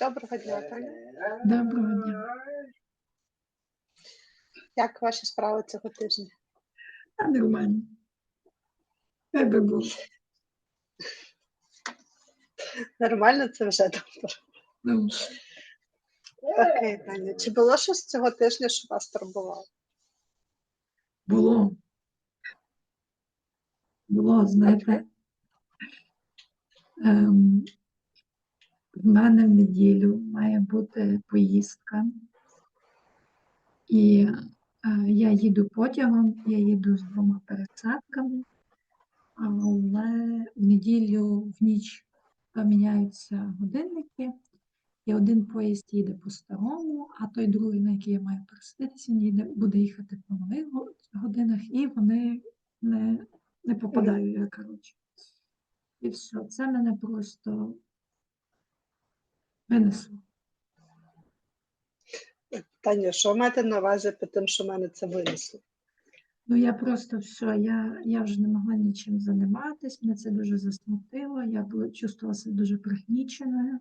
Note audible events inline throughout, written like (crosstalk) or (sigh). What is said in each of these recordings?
Доброго дня, Таня. Доброго дня. Як ваші справи цього тижня? А нормально. Хай би було. Нормально це вже добре. Ну, Окей, Таня. Чи було щось цього тижня, що вас турбувало? було. Було, знаєте. Ем, в мене в неділю має бути поїздка. І е, я їду потягом, я їду з двома пересадками, але в неділю в ніч поміняються годинники, і один поїзд їде по-старому, а той другий, на який я маю пересадитися, буде їхати по нових годинах, і вони не, не попадають, я, коротше. І все, це мене просто винесло. Таня, що маєте на увазі під тим, що мене це винесло? Ну, я просто все, я, я вже не могла нічим займатися, мене це дуже засмутило, я була, чувствувала себе дуже пригніченою,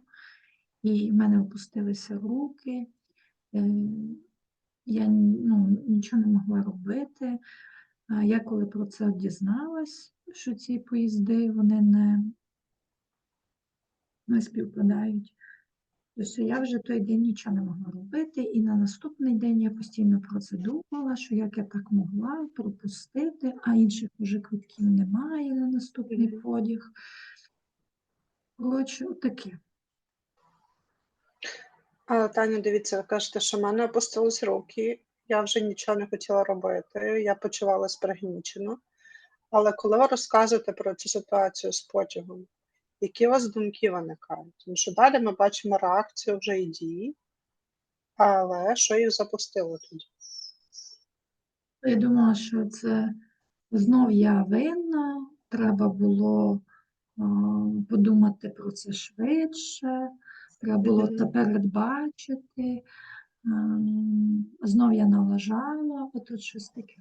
і в мене опустилися руки, е, я ну, нічого не могла робити. Я коли про це дізналась, що ці поїзди вони не, не співпадають, то все, я вже той день нічого не могла робити, і на наступний день я постійно про це думала, що як я так могла пропустити, а інших уже квитків немає на наступний подіг. Коротше, таке. Таня, дивіться, ви кажете, що в мене опустились руки, я вже нічого не хотіла робити, я почувалась пригнічено. Але коли ви розказуєте про цю ситуацію з потягом, які у вас думки виникають? Тому що далі ми бачимо реакцію вже і дії, але що їх запустило тоді? Я думала, що це знов я винна, треба було а, подумати про це швидше, треба було це передбачити. Ем, Знов я налажала, отут щось таке.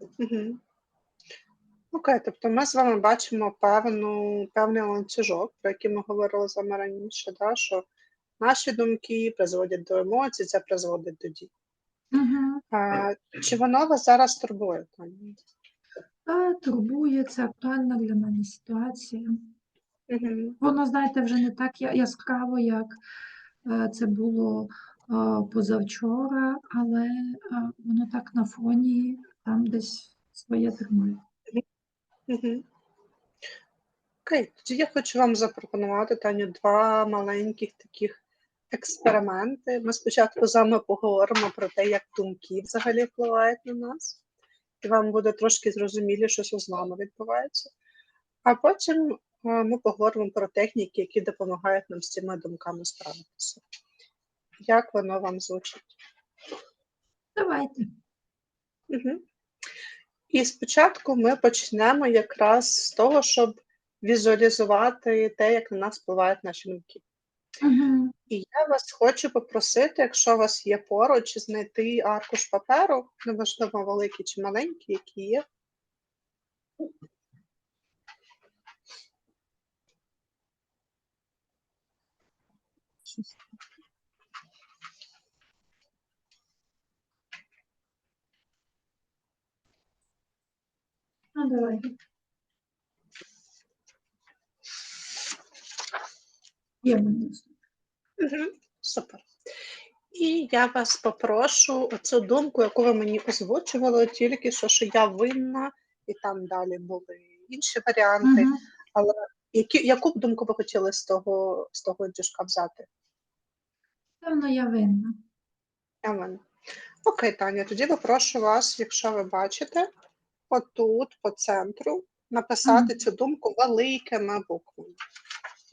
Угу. Окей, тобто ми з вами бачимо певну, певний ланцюжок, про який ми говорили з вами раніше, да, що наші думки призводять до емоцій, це призводить до дій. Угу. А, чи воно вас зараз турбує, Та турбує, це актуальна для мене ситуація. Угу. Воно, знаєте, вже не так яскраво, як е, це було позавчора, але воно так на фоні там десь своє тримає. Окей, тоді я хочу вам запропонувати, Таню, два маленьких таких експерименти. Ми спочатку з вами поговоримо про те, як думки взагалі впливають на нас, і вам буде трошки зрозуміліше, що з нами відбувається. А потім ми поговоримо про техніки, які допомагають нам з цими думками справитися. Як воно вам звучить? Давайте. Угу. І спочатку ми почнемо якраз з того, щоб візуалізувати те, як на нас впливають наші думки. Угу. І я вас хочу попросити, якщо у вас є поруч, знайти аркуш паперу, неважливо великий чи маленький, який є. Ну, давай. Є. Угу. Супер. І я вас попрошу оцю думку, яку ви мені озвучували, тільки що, що я винна, і там далі були інші варіанти. Мгм. Але які, яку б думку ви хотіли з того, з того діжка взяти? Певно, я винна. Я винна. Окей, Таня, тоді попрошу вас, якщо ви бачите, отут, по центру, написати цю думку великими буквами.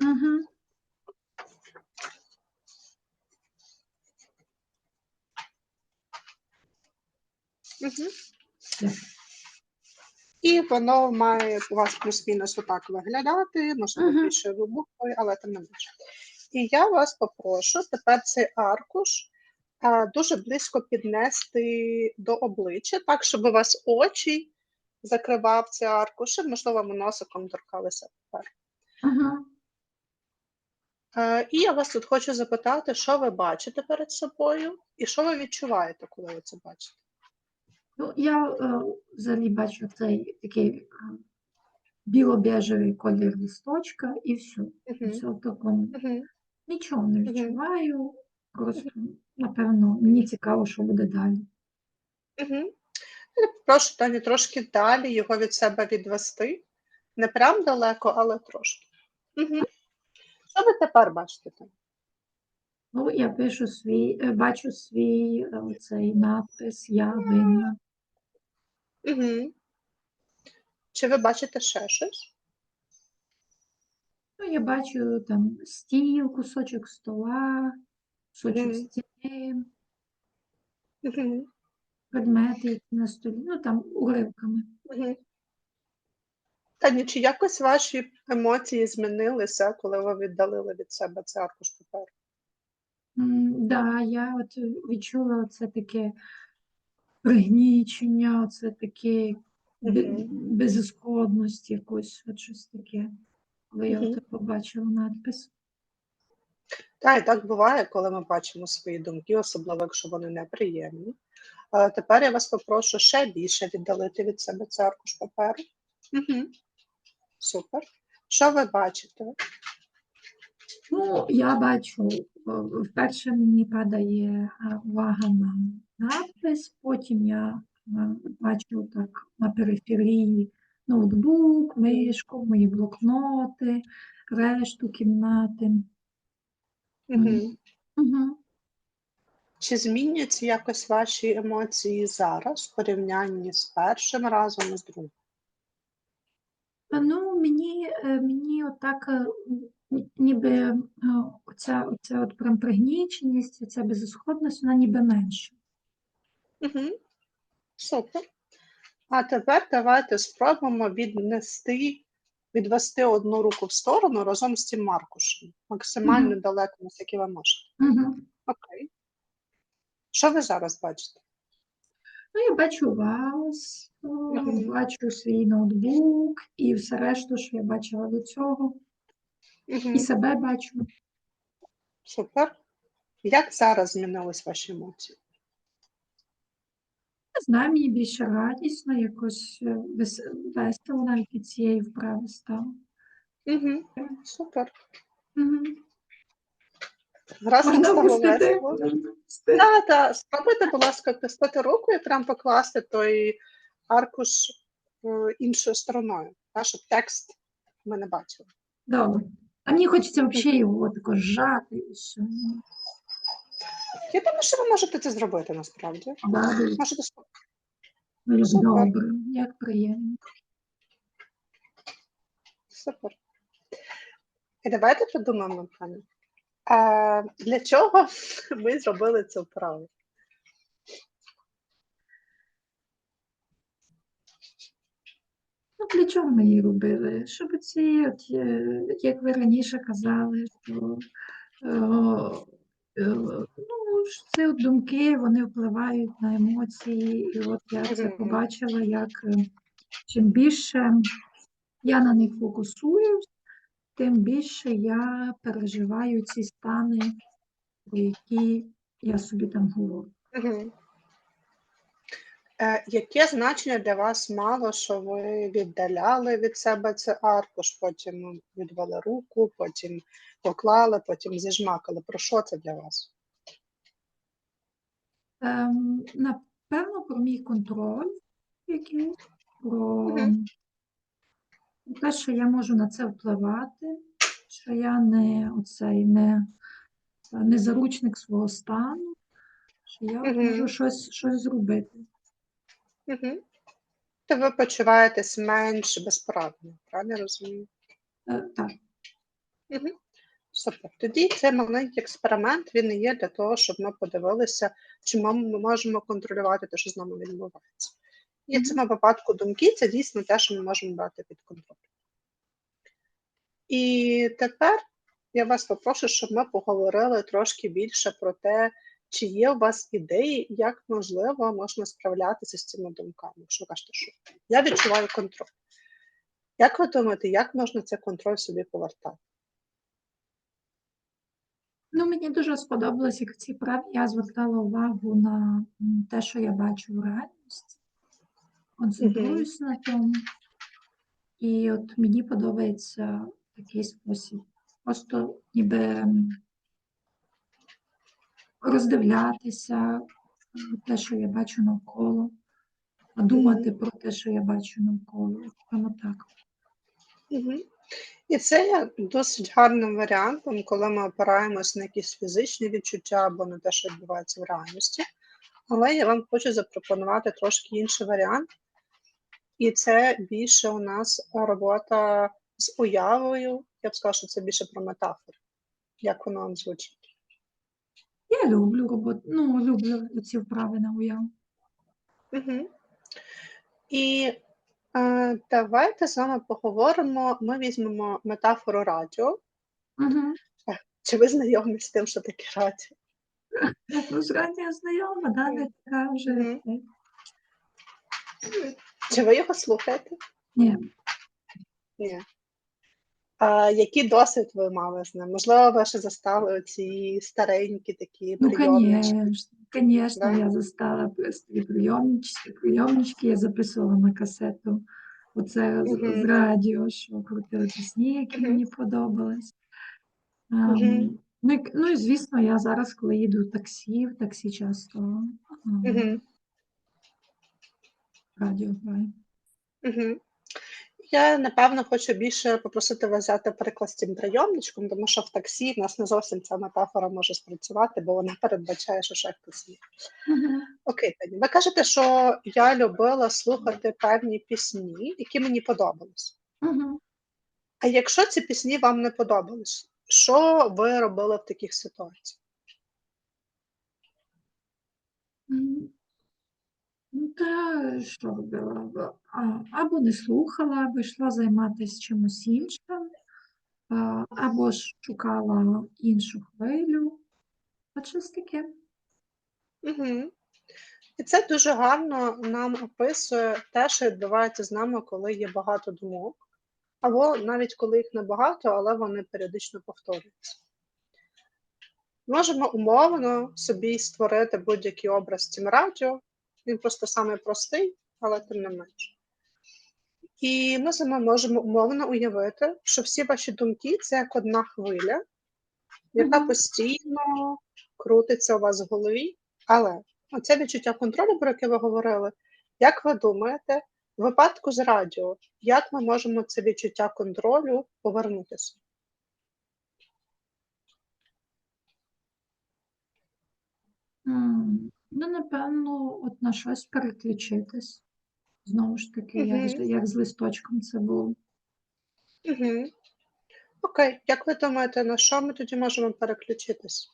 Угу. Угу. І воно має у вас плюс-мінус отак виглядати, можливо, Мгм. більшою буквою, але тим не менше. І я вас попрошу тепер цей аркуш а, дуже близько піднести до обличчя, так, щоб у вас очі закривав ці аркуші, можливо, ми носиком торкалися паперу. Ага. Е, І я вас тут хочу запитати, що ви бачите перед собою і що ви відчуваєте, коли ви це бачите? Ну, я е, взагалі бачу цей такий е, біло-бежевий колір листочка і все. Мгм. Все в такому. Мгм. Нічого не відчуваю. Просто, напевно, мені цікаво, що буде далі. Мгм. Я прошу Таню трошки далі його від себе відвести. Не прям далеко, але трошки. Мгм. Що ви тепер бачите там? Ну, я пишу свій, е, бачу свій е, цей надпис Я винна. Угу. Чи ви бачите ще щось? Ну, я бачу там стіл, кусочок стола, кусочок Мгм. стіни, Угу. Предмети, які на столі, ну там уривками. Угу. Таню, чи якось ваші емоції змінилися, коли ви віддалили від себе цей аркуш паперу? М, Да, я от відчула це таке пригнічення, це таке бе- Мгм. безісходність якось, от щось таке, коли я Мгм. от побачила надпис. Так, і так буває, коли ми бачимо свої думки, особливо якщо вони неприємні. Тепер я вас попрошу ще більше віддалити від себе цей аркуш паперу. Угу. Супер. Що ви бачите? Ну, я бачу, вперше мені падає увага на надпис, потім я бачу так на периферії ноутбук, мишку, мої блокноти, решту кімнати. Угу. Угу. Чи змінюються якось ваші емоції зараз в порівнянні з першим разом і з другим? Ну, мені, е, мені отак, е, ніби е, оця, оця от прям пригніченість, оця безісходність, вона ніби менша. Угу. Супер. А тепер давайте спробуємо віднести, відвести одну руку в сторону разом з цим аркушем. Максимально Мгм. далеко, наскільки ви можете. Угу. Окей. Що ви зараз бачите? Ну, я бачу вас, Мгм. бачу свій ноутбук і все решту, що я бачила до цього, і Угу. себе бачу. Супер. Як зараз змінились ваші емоції? Не знаю, мені більше радісно, якось е, весело навіть від цієї вправи стало. Угу. Супер. Угу. Раз Можна весело. Так, так. Спробуйте, будь ласка, опустити руку і прям покласти той аркуш е, іншою стороною, так, щоб текст ми не бачили. Добре. А мені хочеться взагалі його тако зжати і все. Я думаю, що ви можете це зробити насправді. Можете добре, як приємно. Супер. І давайте подумаємо, пане. А, для чого (laughs) ми зробили цю вправу? Ну, для чого ми її робили? Щоб ці, от, е, як ви раніше казали, що е, е, ну, ці от думки вони впливають на емоції. І от я це побачила, як чим більше я на них фокусуюсь, тим більше я переживаю ці стани, про які я собі там говорю. Угу. Е, яке значення для вас мало, що ви віддаляли від себе цей аркуш, потім відвели руку, потім поклали, потім зіжмакали? Про що це для вас? Ем, напевно, про мій контроль якийсь, про Мгм. Те, що я можу на це впливати, що я не оцей не, не заручник свого стану, що я Мгм. можу щось, щось зробити. Угу. То ви почуваєтесь менш безправно, правильно розумію? Е, так. Угу. Супер. Тоді цей маленький експеримент він і є для того, щоб ми подивилися, чи ми можемо контролювати те, що з нами відбувається. І в Мгм. цьому випадку думки це дійсно те, що ми можемо брати під контроль. І тепер я вас попрошу, щоб ми поговорили трошки більше про те, чи є у вас ідеї, як можливо можна справлятися з цими думками? Якщо ви кажете, що я відчуваю контроль. Як ви думаєте, як можна цей контроль собі повертати? Ну, мені дуже сподобалось, як в цій праві я звертала увагу на те, що я бачу в реальності, концентруюсь на тому. І от мені подобається такий спосіб. Просто ніби роздивлятися е, те, що я бачу навколо, а думати про те, що я бачу навколо. Саме так. І це є досить гарним варіантом, коли ми опираємось на якісь фізичні відчуття або на те, що відбувається в реальності. Але я вам хочу запропонувати трошки інший варіант. І це більше у нас робота з уявою. Я б сказала, що це більше про метафори. Як воно вам звучить? Я люблю роботу, ну, люблю ці вправи на уяву. Угу. І е, давайте з вами поговоримо. Ми візьмемо метафору радіо. Угу. Чи ви знайомі з тим, що таке радіо? Ну, з радіо знайома, да, не така вже. Чи ви його слухаєте? Ні, Ні. А який досвід ви мали з ним? Можливо, ви ще застали ці старенькі такі ну, прийомнички? конечно, конечно, Да? я застала прийомнички, прийомнички, я записувала на касету оце Мгм. з радіо, що крутили пісні, які Мгм. мені подобались. Мгм. Ем, ну, і, ну звісно, я зараз, коли їду в таксі, в таксі часто Мгм. Радіо. Я, напевно, хочу більше попросити вас взяти приклад з цим прийомничком, тому що в таксі в нас не зовсім ця метафора може спрацювати, бо вона передбачає, що ще хтось є. Окей, Таня, ви кажете, що я любила слухати певні пісні, які мені подобались. Мгм. А якщо ці пісні вам не подобались, що ви робили в таких ситуаціях? Ну, та що робила? Або не слухала, або йшла займатися чимось іншим, або ж шукала іншу хвилю. От щось таке. Угу. І це дуже гарно нам описує те, що відбувається з нами, коли є багато думок, або навіть коли їх небагато, але вони періодично повторюються. Можемо умовно собі створити будь-який образ цим радіо. Він просто самий простий, але тим не менше. І ми з вами можемо умовно уявити, що всі ваші думки це як одна хвиля, яка постійно крутиться у вас в голові. Але оце відчуття контролю, про яке ви говорили, як ви думаєте, в випадку з радіо, як ми можемо це відчуття контролю повернутися? М, Ну, напевно, от на щось переключитись. Знову ж таки, як, Мгм. як з листочком це було. Угу. Окей, як ви думаєте, на що ми тоді можемо переключитись?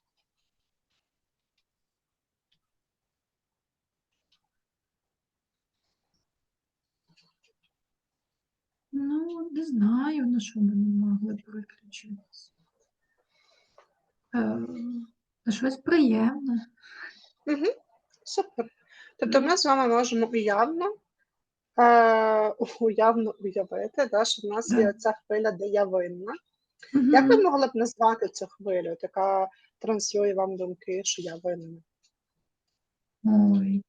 Ну, не знаю, на що ми не могли переключитись. Е, на щось приємне. Угу. Супер. Тобто ми з вами можемо уявно, е, уявно уявити, да, що в нас є ця хвиля, де я винна. Як ви могли б назвати цю хвилю, яка транслює вам думки, що я винна? Ой.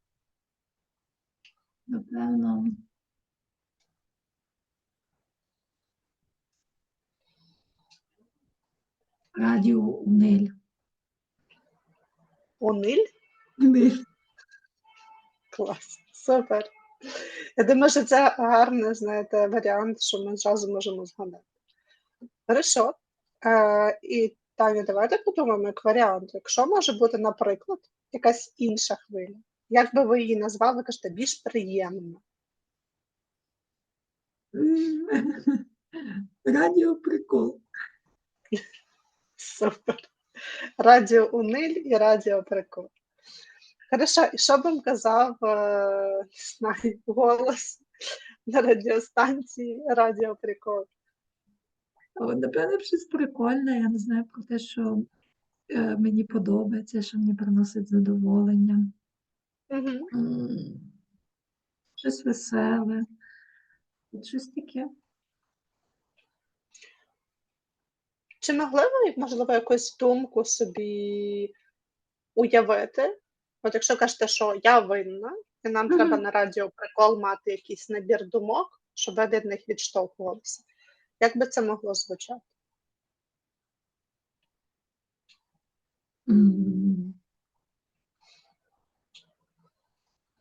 Напевно. Радіо Униль. Униль? Униль. Клас, супер. Я думаю, що це гарний, знаєте, варіант, що ми зразу можемо згадати. Хорошо. Е, і Таня, давайте подумаємо як варіант. Якщо може бути, наприклад, якась інша хвиля. Як би ви її назвали, кажете, більш приємна? М. Радіо Супер. Радіо Униль і Радіо Прикол. Хорошо, і що б вам казав е, не знаю, голос на радіостанції Радіо Прикол? Напевно, щось прикольне. Я не знаю про те, що е, мені подобається, що мені приносить задоволення. М, Щось веселе, щось таке. Чи могли ви, можливо, якусь думку собі уявити? От якщо кажете, що я винна, і нам треба на радіо прикол мати якийсь набір думок, щоб ви від них відштовхувалися. Як би це могло звучати? М.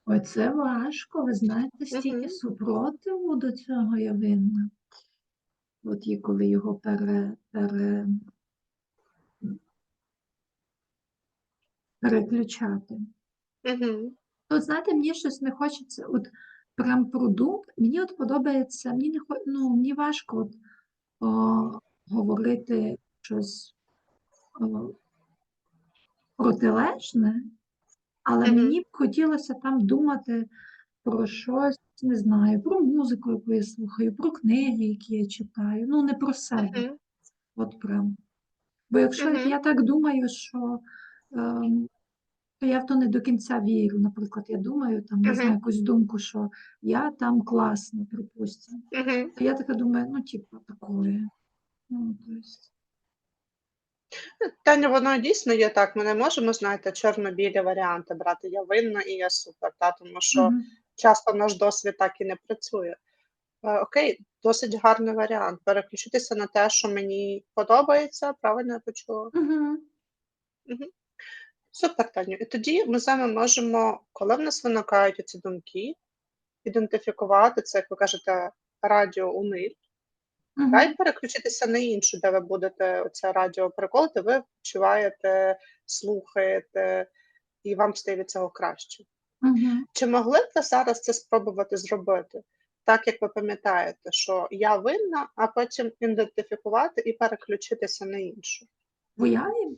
Ой, це важко. Ви знаєте, стільки Мгм. супротиву до цього я винна. От і коли його пере, пере, переключати. Мгм. От знаєте, мені щось не хочеться, от прям про думку. Мені от подобається, мені не хо- ну, мені важко от, о, говорити щось о, протилежне, але Мгм. мені б хотілося там думати про щось, не знаю, про музику, яку я слухаю, про книги, які я читаю. Ну, не про себе. Мгм. От прям. Бо якщо Мгм. я так думаю, що я в то не до кінця вірю. Наприклад, я думаю, там, не знаю, якусь думку, що я там класна, припустимо. То я така думаю, ну, типу, такое. Ну, то есть, Таня, воно дійсно є так. Ми не можемо, знаєте, чорно-білі варіанти брати. Я винна і я супер, та, тому що мгм, часто наш досвід так і не працює. Е, окей, досить гарний варіант. Переключитися на те, що мені подобається, правильно я почула? мгм, Мгм. Супер, Таню. І тоді ми з вами можемо, коли в нас виникають ці думки, ідентифікувати це, як ви кажете, радіо у них, та й переключитися на іншу, де ви будете оце радіо переколити, ви відчуваєте, слухаєте, і вам стає від цього краще. мгм. Чи могли б ви зараз це спробувати зробити? Так як ви пам'ятаєте, що я винна, а потім ідентифікувати і переключитися на іншу. В уяві?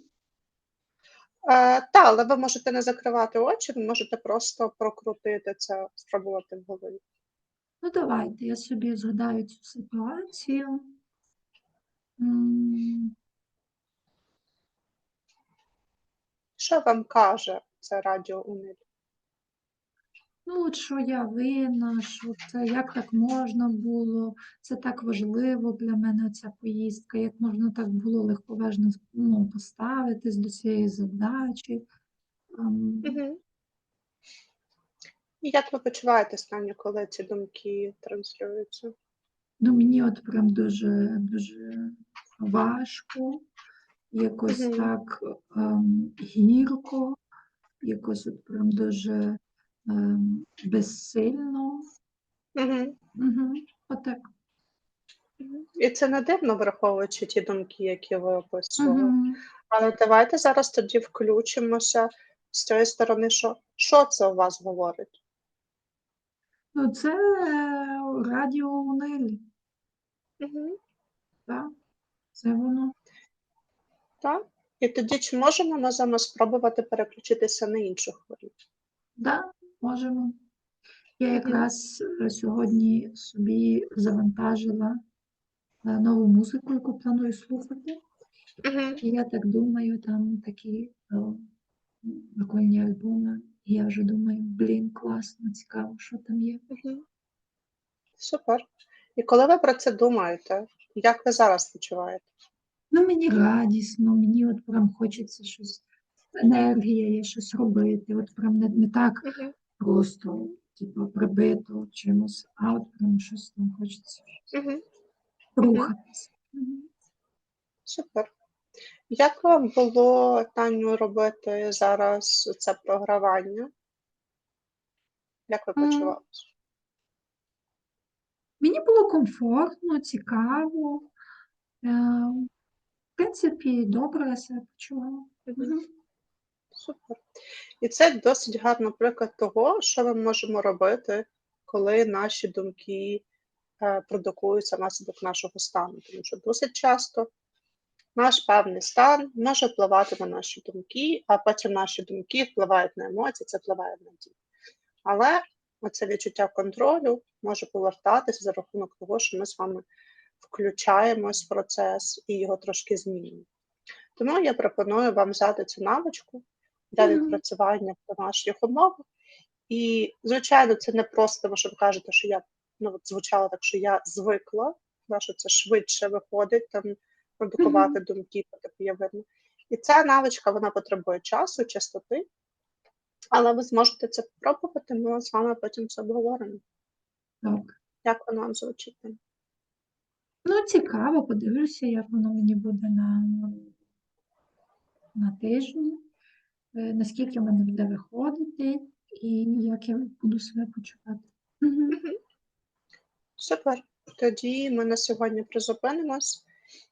Е, та, але ви можете не закривати очі, ви можете просто прокрутити це, спробувати в голові. Ну, давайте, я собі згадаю цю ситуацію. Що вам каже це радіо Униль? Ну, от що я винна, що це як так можна було, це так важливо для мене ця поїздка, як можна так було легковажно ну, поставитись до цієї задачі. Угу. І як ви почуваєте стані, коли ці думки транслюються? Ну, мені от прям дуже, дуже важко, якось Угу. так ем, гірко, якось от прям дуже ем, безсильно. Угу. Угу, отак. І це не дивно, враховуючи ті думки, які ви описували. Угу. Але давайте зараз тоді включимося з цієї сторони, що, що це у вас говорить? Ну, це е, радіо Унелі, Угу. так? Це воно. Так? І тоді чи можемо ми з вами спробувати переключитися на іншу хвилю? Да, можемо. Я якраз е, сьогодні собі завантажила е, нову музику, яку планую слухати. Угу. І я так думаю, там такі е, прикольні альбоми. І я вже думаю, блін, класно, цікаво, що там є. Угу. Супер. І коли ви про це думаєте, як ви зараз почуваєте? Ну, мені радісно, мені от прям хочеться щось, енергія є щось робити. От прям не, не так Угу. Просто, типу, прибито чимось, а от прям щось там хочеться Угу. рухатись. Мгм. Супер. Як вам було, Таню, робити зараз це програвання? Як ви почувалися? Мені було комфортно, цікаво. Е, В принципі, добре я себе почувала. Супер. І це досить гарний приклад того, що ми можемо робити, коли наші думки е, продукуються внаслідок нашого стану. Тому що досить часто наш певний стан може впливати на наші думки, а потім наші думки впливають на емоції, це впливає на дії. Але оце відчуття контролю може повертатися за рахунок того, що ми з вами включаємось в процес і його трошки змінюємо. Тому я пропоную вам взяти цю навичку для відпрацювання в домашніх умовах. І, звичайно, це не просто, тому що ви кажете, що я ну, от звучало так, що я звикла, да, що це швидше виходить, там продукувати думки, таке є видно. І ця навичка вона потребує часу, частоти, але ви зможете це спробувати, ми з вами потім це обговоримо. Так. Як воно вам звучить? Ну, цікаво, подивлюся, як воно мені буде на, на тижні, наскільки в мене буде виходити, і як я буду себе почувати. Супер. Тоді ми на сьогодні призупинимось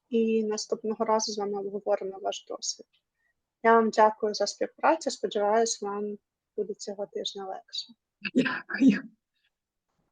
і наступного разу з вами обговоримо ваш досвід. Я вам дякую за співпрацю. Сподіваюсь, вам буде цього тижня легше. Дякую.